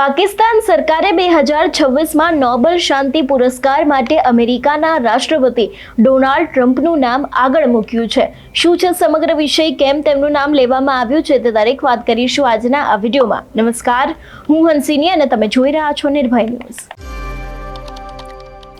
પાકિસ્તાન સરકારે બે હજાર છવ્વીસમાં નોબેલ શાંતિ પુરસ્કાર માટે અમેરિકાના રાષ્ટ્રપતિ ડોનાલ્ડ ટ્રમ્પનું નામ આગળ મૂક્યું છે. શું છે સમગ્ર વિષય? કેમ તેમનું નામ લેવામાં આવ્યું છે તે દરેક વાત કરીશું આજના આ વિડીયોમાં. નમસ્કાર, હું હંસિની અને તમે જોઈ રહ્યા છો નિર્ભય ન્યૂઝ.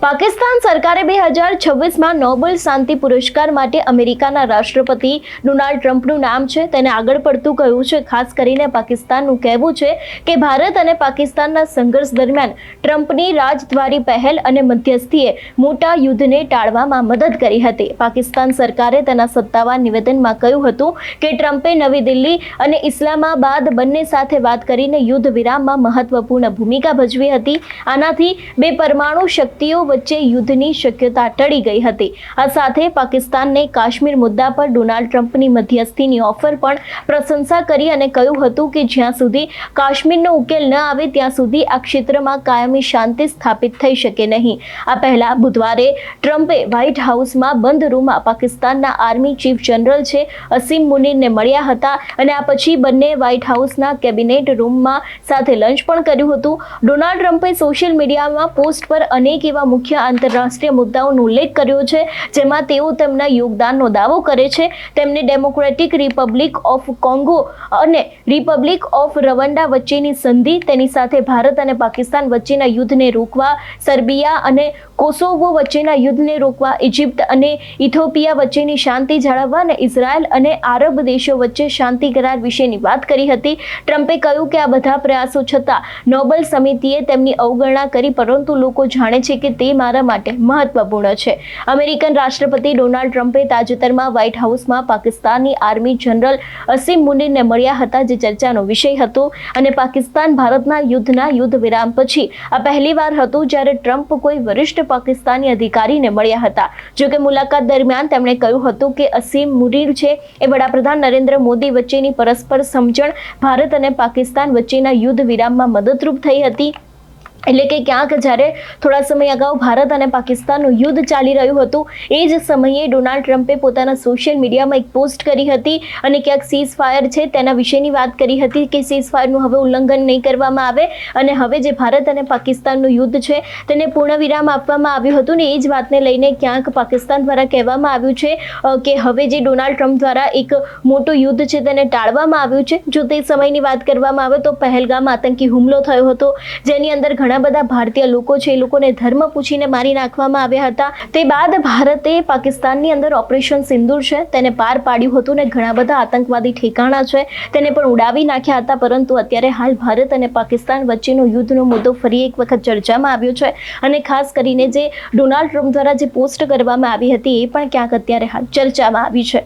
પાકિસ્તાન સરકારે બે હજાર છવ્વીસમાં નોબેલ શાંતિ પુરસ્કાર માટે અમેરિકાના રાષ્ટ્રપતિ ડોનાલ્ડ ટ્રમ્પનું નામ છે. તેને આગળ પડતું કહ્યું છે. ખાસ કરીને પાકિસ્તાનનું કહેવું છે કે ભારત અને પાકિસ્તાનના સંઘર્ષ દરમિયાન ટ્રમ્પની રાજદ્વારી પહેલ અને મધ્યસ્થીએ મોટા યુદ્ધને ટાળવામાં મદદ કરી હતી. પાકિસ્તાન સરકારે તેના સત્તાવાર નિવેદનમાં કહ્યું હતું કે ટ્રમ્પે નવી દિલ્હી અને ઇસ્લામાબાદ બંને સાથે વાત કરીને યુદ્ધ વિરામમાં મહત્વપૂર્ણ ભૂમિકા ભજવી હતી. આનાથી બે પરમાણુ શક્તિઓ વચ્ચે યુદ્ધની શક્યતા ટળી ગઈ હતી. આ સાથે પાકિસ્તાનને કાશ્મીર મુદ્દા પર ડોનાલ્ડ ટ્રમ્પની મધ્યસ્થીની ઓફર પણ પ્રશંસા કરી અને કહ્યું હતું કે જ્યાં સુધી કાશ્મીરનો ઉકેલ ન આવે ત્યાં સુધી આ ક્ષેત્રમાં કાયમી શાંતિ સ્થાપિત થઈ શકે નહીં. આ પહેલા બુધવારે ટ્રમ્પે વ્હાઇટ હાઉસમાં બંધ રૂમમાં પાકિસ્તાનના આર્મી ચીફ જનરલ છે અસીમ મુનીરને મળ્યા હતા અને આ પછી બંને વ્હાઇટ હાઉસના કેબિનેટ રૂમમાં સાથે લંચ પણ કર્યું હતું. ડોનાલ્ડ ટ્રમ્પે સોશિયલ મીડિયામાં પોસ્ટ પર અનેક એવા મુખ્ય આંતરરાષ્ટ્રીય મુદ્દાઓનો ઉલ્લેખ કર્યો છે, જેમાં તેઓ તેમના યોગદાનનો દાવો કરે છે. તેમને ડેમોક્રેટિક રિપબ્લિક ઓફ કોંગો અને રિપબ્લિક ઓફ રવંડા વચ્ચેની સંધિ, તેની સાથે ભારત અને પાકિસ્તાન વચ્ચેના યુદ્ધને રોકવા, સર્બિયા અને કોસોવો વચ્ચેના યુદ્ધને રોકવા, ઇજિપ્ત અને ઇથોપિયા વચ્ચેની શાંતિ જાળવવા અને ઇઝરાયલ અને આરબ દેશો વચ્ચે શાંતિ કરાર વિશેની વાત કરી હતી. ટ્રમ્પે કહ્યું કે આ બધા પ્રયાસો છતાં નોબેલ સમિતિએ તેમની અવગણના કરી, પરંતુ લોકો જાણે છે કે તે મારા માટે મહત્વપૂર્ણ છે. અમેરિકન રાષ્ટ્રપતિ ડોનાલ્ડ ટ્રમ્પે તાજેતરમાં વ્હાઇટ હાઉસમાં પાકિસ્તાનની આર્મી જનરલ અસીમ મુનીરને મળ્યા હતા જે ચર્ચાનો વિષય હતો અને પાકિસ્તાન ભારતના યુદ્ધના યુદ્ધ વિરામ પછી આ પહેલીવાર હતું જ્યારે ટ્રમ્પ કોઈ વરિષ્ઠ પાકિસ્તાની અધિકારીને મળ્યા હતા. જોકે મુલાકાત દરમિયાન તેમણે કહ્યું હતું કે અસીમ મુનીર છે એ વડાપ્રધાન નરેન્દ્ર મોદી વચ્ચેની પરસ્પર સમજણ, ભારત અને પાકિસ્તાન વચ્ચેના યુદ્ધ વિરામમાં મદદરૂપ થઈ હતી. એટલે કે ક્યાંક જ્યારે થોડા સમય અગાઉ ભારત અને પાકિસ્તાનનું યુદ્ધ ચાલી રહ્યું હતું, એ જ સમયે ડોનાલ્ડ ટ્રમ્પે પોતાના સોશિયલ મીડિયામાં એક પોસ્ટ કરી હતી અને ક્યાંક સીઝ ફાયર છે તેના વિશેની વાત કરી હતી કે સીઝ ફાયરનું હવે ઉલ્લંઘન નહીં કરવામાં આવે અને હવે જે ભારત અને પાકિસ્તાનનું યુદ્ધ છે તેને પૂર્ણ વિરામ આપવામાં આવ્યું હતું ને એ જ વાતને લઈને ક્યાંક પાકિસ્તાન દ્વારા કહેવામાં આવ્યું છે કે હવે જે ડોનાલ્ડ ટ્રમ્પ દ્વારા એક મોટું યુદ્ધ છે તેને ટાળવામાં આવ્યું છે. જો તે સમયની વાત કરવામાં આવે તો પહેલગામ આતંકી હુમલો થયો હતો, જેની અંદર ઘણા બધા ભારતીય લોકો છે, એ લોકોને ધર્મ પૂછીને મારી નાખવામાં આવ્યા હતા. તે બાદ ભારતે પાકિસ્તાનની અંદર ઓપરેશન સિંદૂર છે, તેને પાર પાડ્યું હતું ને ઘણા બધા આતંકવાદી ઠેકાણા છે, તેને પણ ઉડાવી નાખ્યા હતા, પરંતુ અત્યારે હાલ ભારત અને પાકિસ્તાન વચ્ચેનો યુદ્ધનો મુદ્દો ફરી એક વખત ચર્ચામાં આવ્યો છે. અને ખાસ કરીને જે ડોનાલ્ડ ટ્રમ્પ દ્વારા જે પોસ્ટ કરવામાં આવી હતી, એ પણ ક્યાંક અત્યારે હાલ ચર્ચામાં આવી છે.